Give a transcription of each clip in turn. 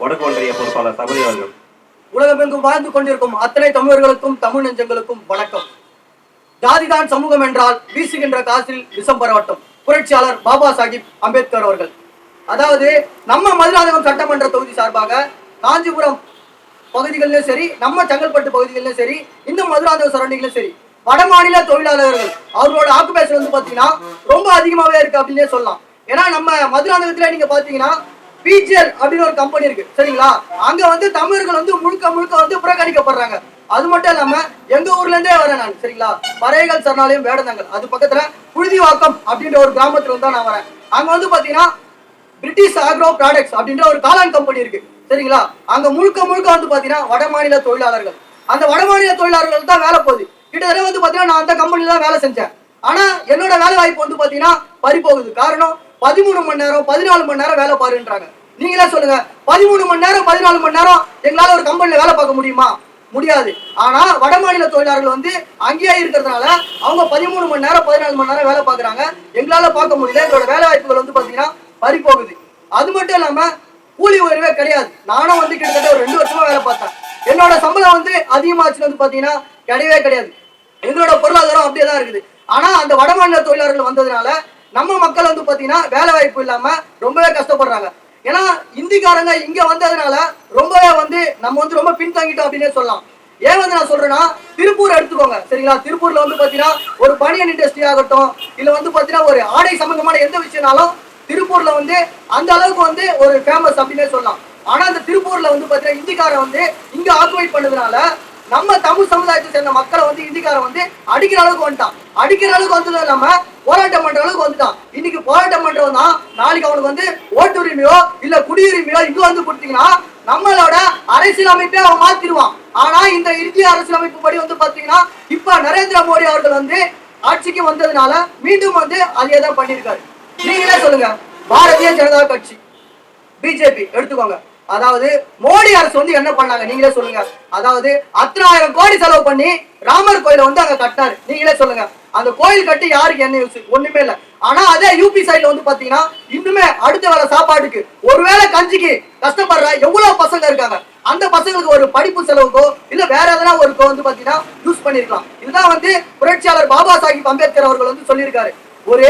வடக்கு ஒன்றிய பொறுப்பாளர் சபரி அவர்கள் உலகமெங்கும் வாழ்ந்து கொண்டிருக்கும் அத்தனை தமிழர்களுக்கும் தமிழ் நெஞ்சங்களுக்கும் வணக்கம். ஜாதிதான் சமூகம் என்றால் வீசுகின்ற காசில் விஷம் பரவட்டும். புரட்சியாளர் பாபா சாஹிப் அம்பேத்கர் அவர்கள். அதாவது நம்ம மதுராந்தகம் சட்டமன்ற தொகுதி சார்பாக காஞ்சிபுரம் பகுதிகளிலும் சரி நம்ம செங்கல்பட்டு பகுதிகளிலும் சரி இந்த மதுராந்தகம் சரௌண்டிங்லும் சரி வட மாநில தொழிலாளர்கள் அவர்களோட ஆக்குபேஷன் வந்து பாத்தீங்கன்னா ரொம்ப அதிகமாவே இருக்கு அப்படின்னே சொல்லலாம். ஏன்னா நம்ம மதுராந்தகத்துல நீங்க பாத்தீங்கன்னா பிஜிஎல் அப்படின்னு ஒரு கம்பெனி இருக்கு. சரிங்களா? அங்க வந்து தமிழர்கள் வந்து முழுக்க முழுக்க வந்து புறக்கணிக்கப்படுறாங்க. அது மட்டும் இல்லாம எங்க ஊர்ல இருந்தே வரேன் நான். சரிங்களா? பறையகள் சரணாலயம் வேடந்தாங்கல். அது பக்கத்துல புழுதிவாக்கம் அப்படின்ற ஒரு கிராமத்துல இருந்து தான் நான் வரேன். அங்க வந்து பாத்தீங்கன்னா பிரிட்டிஷ் ஆக்ரோ ப்ராடக்ட்ஸ் அப்படின்ற ஒரு காளான் கம்பெனி இருக்கு. சரிங்களா? அங்க முழுக்க முழுக்க வந்து பாத்தீங்கன்னா வட மாநில தொழிலாளர்கள். அந்த வட மாநில தொழிலாளர்கள் தான் வேலை போகுது. கிட்டத்தட்ட வந்து பாத்தீங்கன்னா நான் அந்த கம்பெனில தான் வேலை செஞ்சேன். ஆனா என்னோட வேலை வாய்ப்பு வந்து பாத்தீங்கன்னா பறி போகுது. காரணம் பதிமூணு மணி நேரம் பதினாலு மணி நேரம் வேலை பாருன்றாங்க. நீங்களே சொல்லுங்க பதிமூணு மணி நேரம் பதினாலு மணி நேரம் எங்களால ஒரு கம்பெனில வேலை பார்க்க முடியுமா? முடியாது. ஆனா வட மாநில தொழிலாளர்கள் வந்து அங்கேயே இருக்கிறதுனால அவங்க பதிமூணு மணி நேரம் பதினாலு மணி நேரம் வேலை பார்க்குறாங்க. எங்களால பார்க்க முடியல. எங்களோட வேலை வாய்ப்புகள் வந்து பாத்தீங்கன்னா பறிப்போகுது போகுது. அது மட்டும் இல்லாம கூலி உயர்வே கிடையாது. நானும் வந்து கிட்டத்தட்ட ஒரு ரெண்டு வருஷமா வேலை பார்த்தேன். என்னோட சம்பளம் வந்து அதிகமாச்சுன்னு வந்து பாத்தீங்கன்னா கிடையவே கிடையாது. எங்களோட பொருளாதாரம் அப்படியே தான் இருக்குது. ஆனா அந்த வட மாநில தொழிலாளர்கள் வந்ததுனால நம்ம மக்கள் வந்து பார்த்தீங்கன்னா வேலை வாய்ப்பு இல்லாம ரொம்பவே கஷ்டப்படுறாங்க. ஏன்னா இந்திக்காரங்க இங்க வந்ததுனால ரொம்பவே வந்து நம்ம வந்து ரொம்ப பின்தங்கிட்டோம் அப்படின்னே சொல்லலாம். ஏன் வந்து நான் சொல்றேன்னா திருப்பூர் எடுத்துக்கோங்க. சரிங்களா? திருப்பூர்ல வந்து பாத்தீங்கன்னா ஒரு பனியன் இண்டஸ்ட்ரி ஆகட்டும் இல்ல வந்து பாத்தீங்கன்னா ஒரு ஆடை சம்பந்தமான எந்த விஷயம்னாலும் திருப்பூர்ல வந்து அந்த அளவுக்கு வந்து ஒரு ஃபேமஸ் அப்படின்னே சொல்லலாம். ஆனா அந்த திருப்பூர்ல வந்து பாத்தீங்கன்னா இந்திக்காரன் வந்து இங்க ஆக்குபைட் பண்ணதுனால நம்ம தமிழ் சமுதாயத்தை சேர்ந்த மக்களை வந்து இந்திக்காரன் வந்து அடிக்கிற அளவுக்கு வந்துட்டான். அடிக்கிற அளவுக்கு வந்ததும் இல்லாம போராட்டம் பண்ற அளவுக்கு வந்துட்டான். இன்னைக்கு போராட்டம் பண்றவன் தான் நாளைக்கு அவனுக்கு வந்து ஓட்டுரிமையோ இல்ல குடியுரிமையோ இங்க வந்து கொடுத்தீங்கன்னா நம்மளோட அரசியல் அமைப்பே அவன் மாத்திடுவான். ஆனா இந்த இந்திய அரசியலமைப்பு படி வந்து பாத்தீங்கன்னா இப்ப நரேந்திர மோடி அவர்கள் வந்து ஆட்சிக்கு வந்ததுனால மீண்டும் வந்து அதே தான் பண்ணியிருக்காரு. நீங்களே சொல்லுங்க. பாரதிய ஜனதா கட்சி பிஜேபி எடுத்துக்கோங்க. அதாவது மோடி அரசு வந்து என்ன பண்ணாங்க? நீங்களே சொல்லுங்க. அதாவது அத்தனாயிரம் கோடி செலவு பண்ணி ராமர் கோயிலை வந்து அங்க கட்டினாரு. நீங்களே சொல்லுங்க. அந்த கோயில் கட்டி யாருக்கு என்ன யூஸ் ஒண்ணுமே இல்ல. ஆனா அதே யூபி சைட்ல வந்து பாத்தீங்கன்னா இன்னுமே அடுத்த வேலை சாப்பாட்டுக்கு ஒருவேளை கஞ்சிக்கு கஷ்டப்படுற எவ்வளவு பசங்க இருக்காங்க? அந்த பசங்களுக்கு ஒரு படிப்பு செலவுக்கோ இல்ல வேற எதனா ஒருக்கோ வந்து பாத்தீங்கன்னா யூஸ் பண்ணிருக்கலாம். இதுதான் வந்து புரட்சியாளர் பாபா சாஹிப் அம்பேத்கர் அவர்கள் வந்து சொல்லியிருக்காரு. ஒரு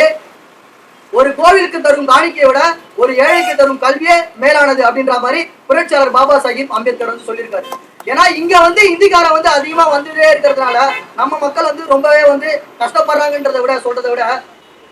ஒரு கோவிலுக்கு தரும் காணிக்கையை விட ஒரு ஏழைக்கு தரும் கல்வியே மேலானது அப்படின்ற மாதிரி புரட்சியாளர் பாபா சாஹிப் அம்பேத்கர் வந்து சொல்லியிருக்காரு. ஏன்னா இங்க வந்து இந்திக்காரன் வந்து அதிகமா வந்துட்டே இருக்கிறதுனால நம்ம மக்கள் வந்து ரொம்பவே வந்து கஷ்டப்படுறாங்கன்றதை விட சொல்றதை விட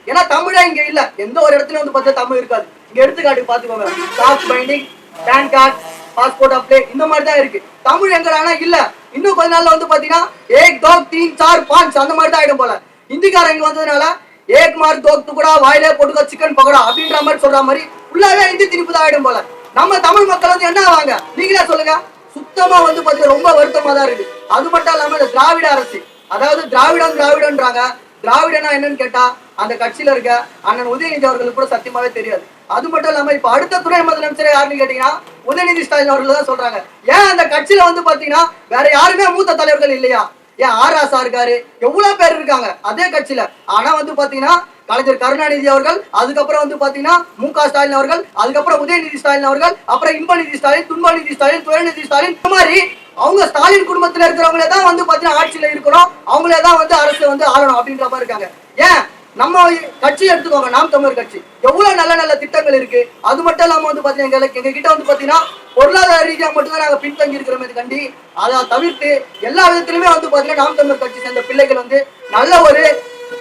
ஏன்னா தமிழே இங்க இல்ல. எந்த ஒரு இடத்துல வந்து பார்த்தா தமிழ் இருக்காது. இங்க எடுத்துக்காட்டு பாத்துக்கோங்க stock binding PAN card passport apply இந்த மாதிரி தான் இருக்கு. தமிழ் எங்கடானா இல்ல. இன்னும் கொஞ்ச நாள்ல வந்து பாத்தீங்கன்னா ஏக் டாக் தீன் சார் பான்ஸ் அந்த மாதிரி தான் ஆயிடும் போல. இந்திக்காரன் இங்க வந்ததுனால ஏக் மார் தோக் துக்குடா வாயிலே போட்டுக்கோ சிக்கன் பக்கோடா அப்படின்ற மாதிரி சொல்ற மாதிரி ஃபுல்லாவே இந்தி திணிப்பு ஆயிடும் போல. நம்ம தமிழ் மக்கள் வந்து என்ன ஆவாங்க? நீங்களே சொல்லுங்க. சுத்தமா வந்து பாத்தீங்கன்னா ரொம்ப வருத்தமா தான் இருக்கு. அது மட்டும் இல்லாம இந்த திராவிட அரசு அதாவது திராவிடம் திராவிடன்றாங்க. திராவிடனா என்னன்னு கேட்டா அந்த கட்சியில இருக்க அண்ணன் உதயநிதி அவர்களுக்கு கூட சத்தியமாவே தெரியாது. அது மட்டும் இல்லாம இப்ப அடுத்த துணை முதலமைச்சர் யாருன்னு கேட்டீங்கன்னா உதயநிதி ஸ்டாலின் அவர்கள் தான் சொல்றாங்க. ஏன் அந்த கட்சியில வந்து பாத்தீங்கன்னா வேற யாருமே மூத்த தலைவர்கள் இல்லையா? ஏன் ஆர் ராசா இருக்காரு? எவ்வளவு பேர் இருக்காங்க? அதே கட்சியில. ஆனா வந்து பாத்தீங்கன்னா கலைஞர் கருணாநிதி அவர்கள் அதுக்கப்புறம் வந்து பாத்தீங்கன்னா மு க ஸ்டாலின் அவர்கள் அதுக்கப்புறம் உதயநிதி ஸ்டாலின் அவர்கள் அப்புறம் இன்பநிதி ஸ்டாலின் துன்பநிதி ஸ்டாலின் துயநிதி ஸ்டாலின் இந்த மாதிரி அவங்க ஸ்டாலின் குடும்பத்துல இருக்கிறவங்களே தான் வந்து பாத்தீங்கன்னா ஆட்சியில இருக்கிறோம் அவங்களே தான் வந்து அரசு வந்து ஆளணும் அப்படின்ற மாதிரி இருக்காங்க. ஏன்? நம்ம கட்சி எடுத்துக்கோங்க நாம் தமிழர் கட்சி. எவ்வளவு நல்ல நல்ல திட்டங்கள் இருக்கு. அது மட்டும் இல்லாம வந்து பாத்தீங்கன்னா எங்க கிட்ட வந்து பாத்தீங்கன்னா பொருளாதார ரீதியா மட்டும்தான் நாங்க பின்தங்கி இருக்கிறோமே கண்டி அதை தவிர்த்து எல்லா விதத்திலுமே வந்து பாத்தீங்கன்னா நாம் தமிழர் கட்சி சேர்ந்த பிள்ளைகள் வந்து நல்ல ஒரு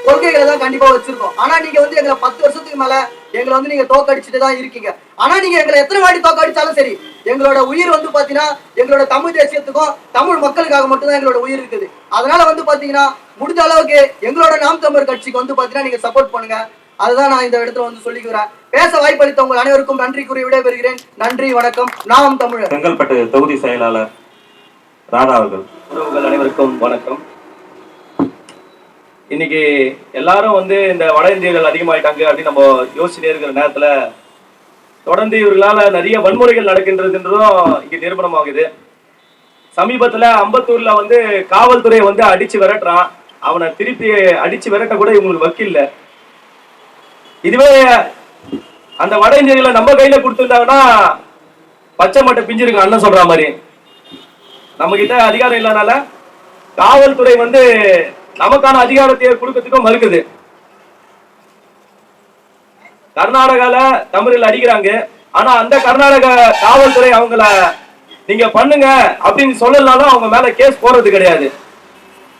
கொள்கைகளை தான் கண்டிப்பா வச்சிருக்கோம். ஆனா நீங்க வந்து எங்களை பத்து வருஷத்துக்கு மேல எங்களை வந்து நீங்க தோக்கடிச்சுட்டு தான் இருக்கீங்க. ஆனா நீங்க எங்களை எத்தனை வாட்டி தோக்கடிச்சாலும் சரி எங்களோட உயிர் வந்து பாத்தீங்கன்னா எங்களோட தமிழ் தேசியத்துக்கும் தமிழ் மக்களுக்காக மட்டும்தான் எங்களோட உயிர் இருக்குது. அதனால வந்து பாத்தீங்கன்னா முடிஞ்ச அளவுக்கு எங்களோட நாம் தமிழர் கட்சிக்கு வந்து பாத்தீங்கன்னா நீங்க சப்போர்ட் பண்ணுங்க. அதுதான் நான் இந்த இடத்துல வந்து சொல்லிக்கிறேன். பேச வாய்ப்பளித்த உங்கள் அனைவருக்கும் நன்றி கூறி விடைபெறுகிறேன். நன்றி வணக்கம். நாம் தமிழர். செங்கல்பட்டு தொகுதி செயலாளர் ராதா அவர்கள். உறவுகள் அனைவருக்கும் வணக்கம். இன்னைக்கு எல்லாரும் வந்து இந்த வட இந்தியர்கள் அதிகமாயிட்டாங்க அப்படின்னு நம்ம யோசிச்சுட்டே இருக்கிற நேரத்துல தொடர்ந்து இவர்களால நிறைய வன்முறைகள் நடக்கின்றதுன்றதும் இங்க நிரூபணமாகுது. சமீபத்துல அம்பத்தூர்ல வந்து காவல்துறை வந்து அடிச்சு விரட்டுறான். அவனை திருப்பி அடிச்சு விரட்ட கூட இவங்களுக்கு வக்கில்ல. இதுவே அந்த வட இந்தியர்களை நம்ம கையில கொடுத்துருந்தாங்கன்னா பச்சை மட்டை பிஞ்சிருக்கு அண்ணன் சொல்ற மாதிரி. நம்ம கிட்ட அதிகாரம் இல்லாதனால காவல்துறை வந்து நமக்கான அதிகாரத்தை கொடுக்கறதுக்கும் மறுக்குது. கர்நாடகால தமிழில் அடிக்கிறாங்க. ஆனா அந்த கர்நாடக காவல்துறை அவங்கள நீங்க பண்ணுங்க அப்படின்னு சொல்லலாம் அவங்க மேல கேஸ் போடுறது கிடையாது.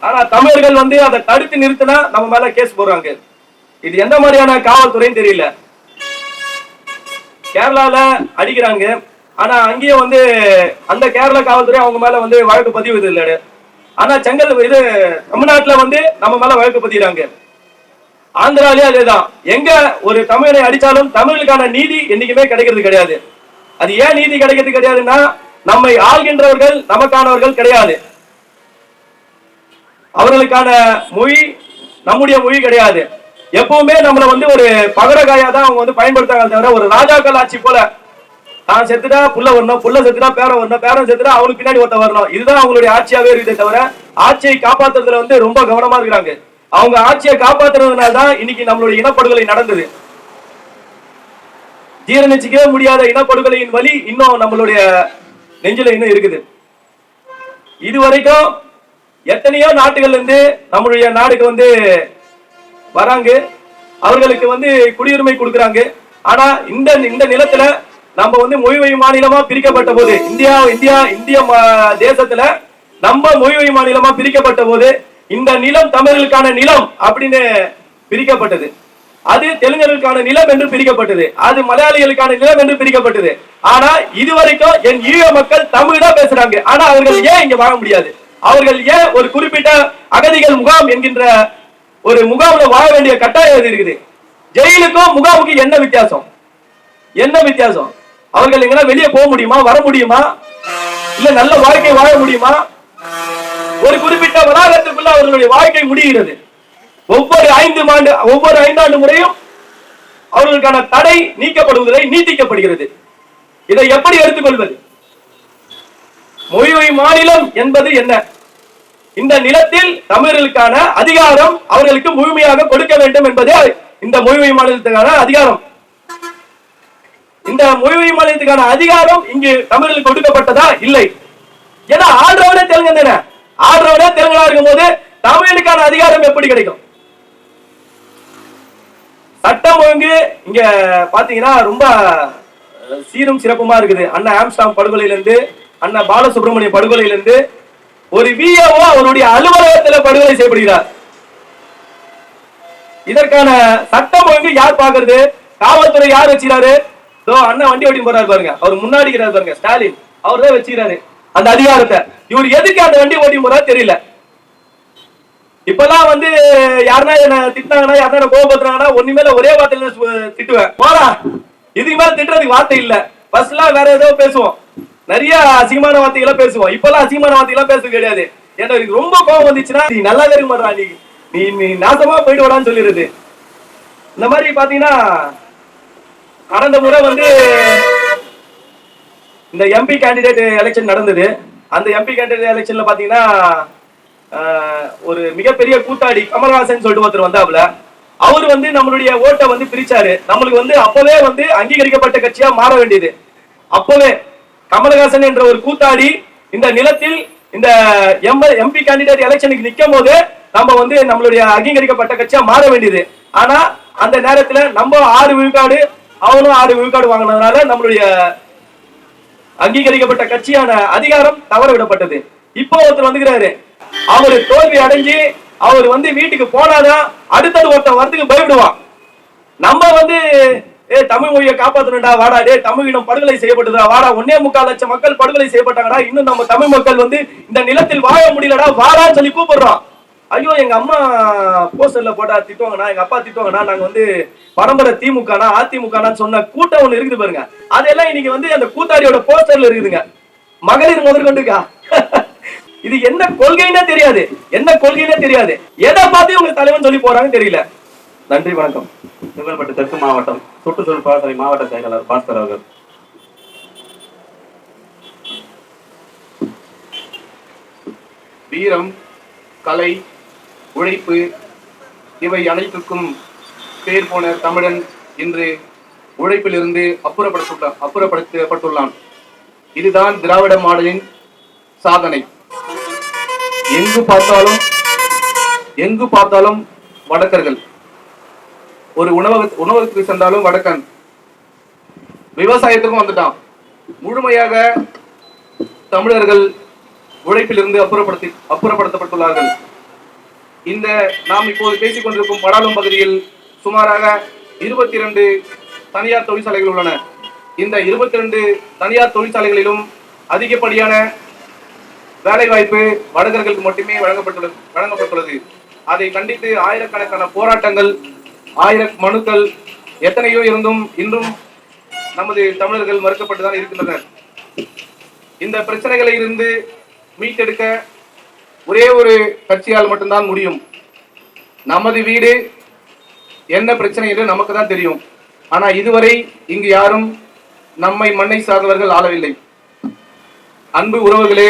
ஆனா தமிழர்கள் வந்து அதை தடுத்து நிறுத்தினா நம்ம மேல கேஸ் போடுறாங்க. இது எந்த மாதிரியான காவல்துறைன்னு தெரியல. கேரளால அடிக்கிறாங்க. ஆனா அங்கேயும் வந்து அந்த கேரளா காவல்துறை அவங்க மேல வந்து வழக்கு பதிவு இல்லை ஆனா செங்கல் இது தமிழ்நாட்டுல வந்து நம்ம மேல வழக்கு பதிகிறாங்க ஆந்திராலேயே அதேதான். எங்க ஒரு தமிழனை அடிச்சாலும் தமிழுக்கான நீதி என்னைக்குமே கிடைக்கிறது கிடையாது. அது ஏன் நீதி கிடைக்கிறது கிடையாதுன்னா நம்மை ஆள்கின்றவர்கள் நமக்கானவர்கள் கிடையாது. அவர்களுக்கான மொழி நம்முடைய மொழி கிடையாது. எப்பவுமே நம்மளை வந்து ஒரு பகரகாயா தான் அவங்க வந்து பயன்படுத்தாங்க தவிர ஒரு ராஜாக்கள் ஆட்சி போல தான் செத்துட்டா புள்ள வரணும் புள்ள செத்துட்டா பேரன் வரணும் பேரன் செத்துட்டா அவனுக்கு பின்னாடி ஒருத்த வரணும். இதுதான் அவங்களுடைய ஆட்சியாவே இருக்குதே தவிர ஆட்சியை காப்பாத்துறதுல வந்து ரொம்ப கவனமா இருக்கிறாங்க. அவங்க ஆட்சியை காப்பாத்துறதுனால தான் இன்னைக்கு நம்மளுடைய இனப்படுகொலை நடந்தது. ஜீரணிச்சுக்கவே முடியாத இனப்படுகொலையின் வழி இன்னும் நம்மளுடைய நெஞ்சில இன்னும் இருக்குது. இது வரைக்கும் எத்தனையோ நாட்டுகள்ல இருந்து நம்மளுடைய நாடுக்கு வந்து வராங்க. அவர்களுக்கு வந்து குடியுரிமை கொடுக்குறாங்க. ஆனா இந்த இந்த நிலத்துல நம்ம வந்து மொழிவழி மாநிலமா பிரிக்கப்பட்ட போது இந்தியா இந்தியா இந்திய ம- தேசத்துல நம்ம மொழிவழி மாநிலமா பிரிக்கப்பட்ட போது இந்த நிலம் தமிழர்களுக்கான நிலம் அப்படின்னு பிரிக்கப்பட்டது. அது தெலுங்கர்களுக்கான நிலம் என்று பிரிக்கப்பட்டது. அது மலையாளிகளுக்கான நிலம் என்று பிரிக்கப்பட்டது. ஆனா இதுவரைக்கும் என் ஈழ மக்கள் தமிழ் தான் பேசுறாங்க. ஆனா அவர்கள் ஏன் இங்க வாழ முடியாது? அவர்கள் ஏன் ஒரு குறிப்பிட்ட அகதிகள் முகாம் என்கின்ற ஒரு முகாம்ல வாழ வேண்டிய கட்டாயம் இருக்குது? ஜெயிலுக்கும் முகாமுக்கும் என்ன வித்தியாசம்? என்ன வித்தியாசம்? அவர்கள் எங்கன்னா வெளியே போக முடியுமா? வர முடியுமா? இல்ல நல்ல வாழ்க்கை வாழ முடியுமா? ஒரு குறிப்பிட்ட வளாகத்திற்குள்ள அவர்களுடைய வாழ்க்கை முடிகிறது. ஒவ்வொரு ஐந்து ஆண்டு ஒவ்வொரு ஐந்தாண்டு முறையும் அவர்களுக்கான தடை நீக்கப்படுவதை நீட்டிக்கப்படுகிறது. இதை எப்படி எடுத்துக்கொள்வது? மொழிவை மாநிலம் என்பது என்ன? இந்த நிலத்தில் தமிழர்களுக்கான அதிகாரம் அவர்களுக்கு முழுமையாக கொடுக்க வேண்டும் என்பதே இந்த மொழிவை மாநிலத்துக்கான அதிகாரம். இந்த மொழிவை மாநிலத்துக்கான அதிகாரம் இங்கு தமிழர்களுக்கு கொடுக்கப்பட்டதா? இல்லை. ஏன்னா ஆடுறவனே தெலுங்கு தானே ஆடுறவனே தெலுங்கா இருக்கும் போது தமிழுக்கான அதிகாரம் எப்படி கிடைக்கும்? சட்டம் ஒழுங்கு இங்க பாத்தீங்கன்னா ரொம்ப சீரும் சிறப்புமா இருக்குது. அண்ணன் ஆம்ஸ்டாம் படுகொலையில இருந்து அண்ணன் பாலசுப்ரமணிய படுகொலையில இருந்து ஒரு விஏஓ அவருடைய அலுவலகத்துல படுகொலை செய்யப்படுகிறார். இதற்கான சட்டம் ஒழுங்கு யார் பாக்குறது காவல்துறை யார் வச்சுக்கிறாரு? இதோ அண்ணன் வண்டி ஓட்டி போறாரு பாருங்க. அவர் முன்னாடி பாருங்க ஸ்டாலின். அவர் தான் வச்சுக்கிறாரு. அந்த அதிகாரத்தை. இவர் எதுக்கு அந்த வண்டி ஓட்டி போறா தெரியல. இப்பெல்லாம் வந்து யாருன்னா என்ன திட்டினாங்கன்னா யாருன்னா என்ன கோபப்படுறாங்கன்னா ஒண்ணுமேல ஒரே வார்த்தையில திட்டுவேன். போடா. இதுக்கு மேல திட்டுறதுக்கு வார்த்தை இல்ல. ஃபர்ஸ்ட்லாம் வேற ஏதோ பேசுவோம். நிறைய அசிங்கமான வார்த்தைகளா பேசுவோம். இப்பெல்லாம் அசிங்கமான வார்த்தைகளா பேசுறது கிடையாது. ஏன்னா எனக்கு ரொம்ப கோபம் வந்துச்சுன்னா நீ நல்லா இருக்க மாட்டா நீ. நீ நீ நாசமா போயிட்டு வாடான்னு சொல்லிடுறது. இந்த மாதிரி பாத்தீங்கன்னா கடந்த முறை வந்து இந்த எம்பி கேண்டிடேட் எலெக்ஷன் நடந்தது. அந்த எம்பி கேண்டிடேட் எலெக்ஷன்ல பாத்தீங்கன்னா ஒரு மிகப்பெரிய கூட்டாடி கமல்ஹாசன் சொல்லிட்டு ஒருத்தர் வந்தாப்புல. அவர் வந்து நம்மளுடைய ஓட்டை வந்து பிரிச்சாரு. நம்மளுக்கு வந்து அப்பவே வந்து அங்கீகரிக்கப்பட்ட கட்சியா மாற வேண்டியது. அப்பவே கமல்ஹாசன் என்ற ஒரு கூத்தாடி இந்த நிலத்தில் இந்த எம்பி கேண்டிடேட் எலெக்ஷனுக்கு நிற்கும் போது நம்ம வந்து நம்மளுடைய அங்கீகரிக்கப்பட்ட கட்சியா மாற வேண்டியது. ஆனா அந்த நேரத்துல நம்ம ஆறு விழுக்காடு அவனும் ஆறு விழுக்காடு வாங்கினதுனால நம்மளுடைய அங்கீகரிக்கப்பட்ட கட்சியான அதிகாரம் தவற விடப்பட்டது இப்போ ஒருத்தர் வந்துக்கிறாரு. அவரு தோல்வி அடைஞ்சு அவர் வந்து வீட்டுக்கு போனாதான் அடுத்தது ஒருத்தன் வரதுக்கு பயப்படுவான். நம்ம வந்து ஏ தமிழ் மொழியை காப்பாத்தணும்டா வாடா டே தமிழ் இனம் படுகொலை செய்யப்பட்டதா வாடா ஒன்னே முக்கால் லட்சம் மக்கள் படுகொலை செய்யப்பட்டாங்கடா இன்னும் நம்ம தமிழ் மக்கள் வந்து இந்த நிலத்தில் வாழ முடியலடா வாடான்னு சொல்லி கூப்பிடுறோம் ஐயோ எங்க அம்மா போஸ்டர்ல போட்டா திட்டுவாங்கண்ணா எங்க அப்பா திட்டுவாங்கண்ணா நாங்க வந்து பரம்பரை திமுகனா அதிமுகனான்னு சொன்ன கூட்டம் ஒண்ணு இருக்குது பாருங்க. அதெல்லாம் இன்னைக்கு வந்து அந்த கூத்தாடியோட போஸ்டர்ல இருக்குதுங்க. மகளிர் முதற்கொண்டுக்கா? இது என்ன கொள்கைன்னே தெரியாது. என்ன கொள்கைன்னே தெரியாது. எதை பார்த்து உங்க தலைவன் சொல்லி போறாங்கன்னு தெரியல. நன்றி வணக்கம். செங்கல்பட்டு தெற்கு மாவட்டம் சுற்றுச்சூழல் பாதுகாப்பு மாவட்ட செயலாளர் பாஸ்கர் அவர்கள். வீரம் கலை உழைப்பு இவை அனைத்துக்கும் பேர் போன தமிழன் இன்று உழைப்பிலிருந்து அப்புறப்படுத்த அப்புறப்படுத்தப்பட்டுள்ளான். இதுதான் திராவிட மாடலின் சாதனை. எங்கு பார்த்தாலும் எங்கு பார்த்தாலும் வடக்கர்கள். ஒரு உணவக உணவகத்துக்கு சென்றாலும் வடக்கன். விவசாயத்துக்கும் வந்துட்டான். முழுமையாக தமிழர்கள் உழைப்பிலிருந்து அப்புறப்படுத்தி அப்புறப்படுத்தப்பட்டுள்ளார்கள். இந்த நாம் இப்போது பேசிக் கொண்டிருக்கும் படாலும் பகுதியில் சுமாராக இருபத்தி இரண்டு தனியார் தொழிற்சாலைகள் உள்ளன. இந்த இருபத்தி ரெண்டு தனியார் தொழிற்சாலைகளிலும் அதிகப்படியான வேலைவாய்ப்பு வடகர்களுக்கு மட்டுமே வழங்கப்பட்டுள்ளது வழங்கப்பட்டுள்ளது. அதை கண்டித்து ஆயிரக்கணக்கான போராட்டங்கள் ஆயிர மனுக்கள் எத்தனையோ இருந்தும் இன்றும் நமது தமிழர்கள் மறுக்கப்பட்டுதான் இருக்கின்றனர். இந்த பிரச்சனைகளை இருந்து மீட்டெடுக்க ஒரே ஒரு கட்சியால் மட்டும்தான் முடியும். நமது வீடு என்ன பிரச்சனை என்று நமக்கு தான் தெரியும். ஆனால் இதுவரை இங்கு யாரும் நம்மை மண்ணை சார்ந்தவர்கள் ஆளவில்லை. அன்பு உறவுகளே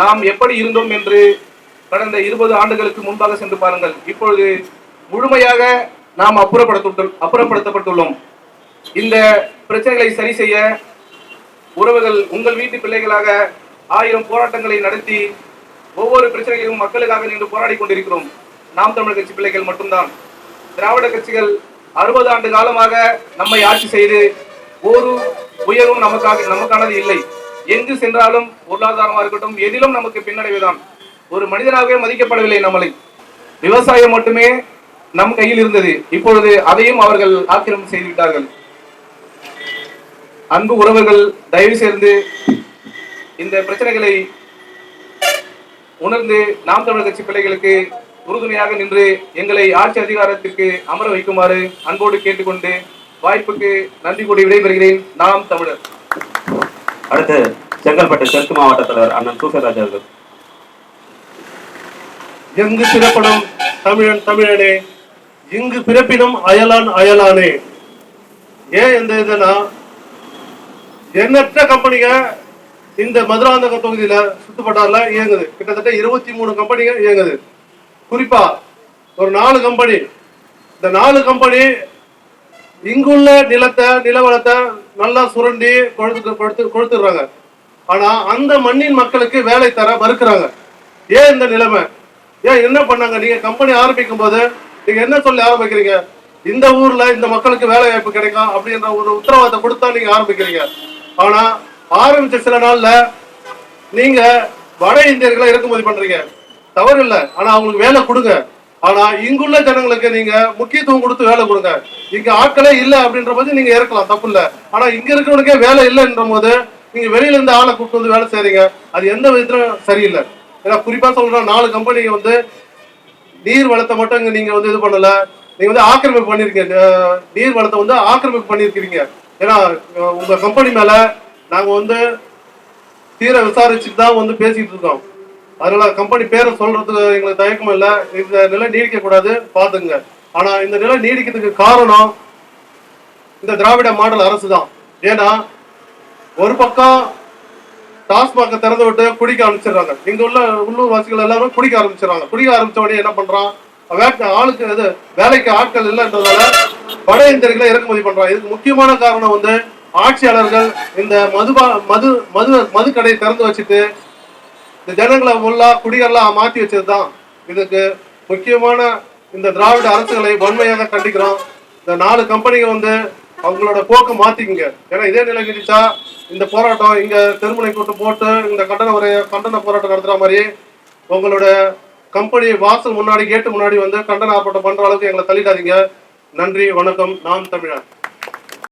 நாம் எப்படி இருந்தோம் என்று கடந்த இருபது ஆண்டுகளுக்கு முன்பாக சென்று பாருங்கள். இப்பொழுது முழுமையாக நாம் அப்புறப்படுத்த அப்புறப்படுத்தப்பட்டுள்ளோம். இந்த பிரச்சனைகளை சரி செய்ய உறவுகள் உங்கள் வீட்டு பிள்ளைகளாக ஆயிரம் போராட்டங்களை நடத்தி ஒவ்வொரு பிரச்சனையிலும் மக்களுக்காக நின்று போராடி கொண்டிருக்கிறோம். நாம் தமிழர் கட்சி பிள்ளைகள் மட்டும்தான். திராவிட கட்சிகள் அறுபது ஆண்டு காலமாக நம்மை ஆட்சி செய்து ஒரு உயர்வும் நமக்காக நமக்கானது இல்லை. எங்கு சென்றாலும் பொருளாதாரமா இருக்கட்டும் எதிலும் நமக்கு பின்னடைவுதான். ஒரு மனிதனாகவே மதிக்கப்படவில்லை நம்மளை. விவசாயம் மட்டுமே நம் கையில் இருந்தது. இப்பொழுது அதையும் அவர்கள் ஆக்கிரமம் செய்துவிட்டார்கள். அன்பு உறவுகள் தயவு சேர்ந்து இந்த பிரச்சனைகளை உணர்ந்து நாம் தமிழர் கட்சி பிள்ளைகளுக்கு உறுதுணையாக நின்று எங்களை ஆட்சி அதிகாரத்திற்கு அமர வைக்குமாறு அன்போடு கேட்டுக்கொண்டு வாய்ப்புக்கு நன்றி கூறி விடைபெறுகிறேன். நாம் தமிழர். அடுத்து செங்கல்பட்டு தெற்கு மாவட்ட தலைவர் அண்ணன் சூசராஜ் அவர்கள். எங்கு பிறப்படும் தமிழன் தமிழனே இங்கு பிறப்பினும் அயலான் அயலானே. ஏன் இந்த இதுனா எண்ணற்ற கம்பெனிங்க இந்த மதுராந்தக தொகுதியில சுத்துப்பட்டார்ல இயங்குது. கிட்டத்தட்ட இருபத்தி மூணு கம்பெனிகள் இயங்குது. குறிப்பா ஒரு நாலு கம்பெனி இந்த நாலு கம்பெனி இங்குள்ள நிலத்தை நிலவளத்தை நல்லா சுரண்டி கொழுத்து கொடுத்து கொழுத்துடுறாங்க ஆனா அந்த மண்ணின் மக்களுக்கு வேலை தர மறுக்கிறாங்க. ஏன் இந்த நிலைமை? ஏன் என்ன பண்ணாங்க? நீங்க கம்பெனி ஆரம்பிக்கும் போது நீங்க என்ன சொல்லி ஆரம்பிக்கிறீங்க? இந்த ஊர்ல இந்த மக்களுக்கு வேலை வாய்ப்பு கிடைக்கும் அப்படின்ற ஒரு உத்தரவாதத்தை கொடுத்தா நீங்க ஆரம்பிக்கிறீங்க. ஆனா ஆரம்பிச்ச சில நாள்ல நீங்க வட இந்தியர்களை இறக்குமதி பண்றீங்க. தவறு இல்லை ஆனா அவங்களுக்கு வேலை கொடுங்க. ஆனா இங்குள்ள ஜனங்களுக்கு நீங்க முக்கியத்துவம் கொடுத்து வேலை கொடுங்க. இங்க ஆட்களே இல்ல அப்படின்ற போது நீங்க இறக்கலாம். தப்பு இல்ல. ஆனா இங்க இருக்கிறவனுக்கே வேலை இல்லைன்ற போது நீங்க வெளியில இருந்து ஆளை கூப்பிட்டு வந்து வேலை செய்றீங்க. அது எந்த விதத்திலும் சரியில்லை. ஏன்னா குறிப்பா சொல்றேன் நாலு கம்பெனிங்க வந்து நீர் வளத்தை மட்டும் இங்க நீங்க வந்து இது பண்ணல. நீங்க வந்து ஆக்கிரமிப்பு பண்ணிருக்கீங்க. நீர் வளத்தை வந்து ஆக்கிரமிப்பு பண்ணிருக்கிறீங்க ஏன்னா உங்க கம்பெனி மேல நாங்க வந்து தீர விசாரிச்சுட்டு தான் வந்து பேசிட்டு இருக்கோம். அதனால கம்பெனி பேரை சொல்றதுக்கு எங்களுக்கு தயக்கம் இல்லை. இந்த நிலை நீடிக்க கூடாது பாத்துங்க ஆனா இந்த நிலை நீடிக்கிறதுக்கு காரணம் இந்த திராவிட மாடல் அரசு தான் ஏன்னா ஒரு பக்கம் டாஸ்மாக திறந்து விட்டு குடிக்க ஆரம்பிச்சிடுறாங்க. இங்க உள்ள உள்ளூர் வாசிகள் எல்லாரும் குடிக்க ஆரம்பிச்சிடுறாங்க. குடிக்க ஆரம்பிச்ச உடனே என்ன பண்றான்? வேக்க ஆளுக்கு இது வேலைக்கு ஆட்கள் இல்லைன்றதால வட இந்தியர்களை இறக்குமதி பண்றான். இதுக்கு முக்கியமான காரணம் வந்து ஆட்சியாளர்கள் இந்த மதுபா மது மது மது கடையை திறந்து வச்சுட்டு இந்த ஜனங்களை உள்ளா குடிகள்லாம் மாத்தி வச்சதுதான். இதுக்கு முக்கியமான இந்த திராவிட அரசுகளை வன்மையாக கண்டிக்கிறோம். இந்த நாலு கம்பெனிங்க வந்து அவங்களோட போக்கை மாத்திக்கங்க. ஏன்னா இதே நிலை நீடிச்சா இந்த போராட்டம் இங்க தெருமுனை கூட்டம் போட்டு இந்த கண்டன உரைய கண்டன போராட்டம் நடத்துற மாதிரி உங்களோட கம்பெனி வாசல் முன்னாடி கேட்டு முன்னாடி வந்து கண்டன ஆர்ப்பாட்டம் பண்ற அளவுக்கு எங்களை தள்ளிடாதீங்க. நன்றி வணக்கம். நான் தமிழன்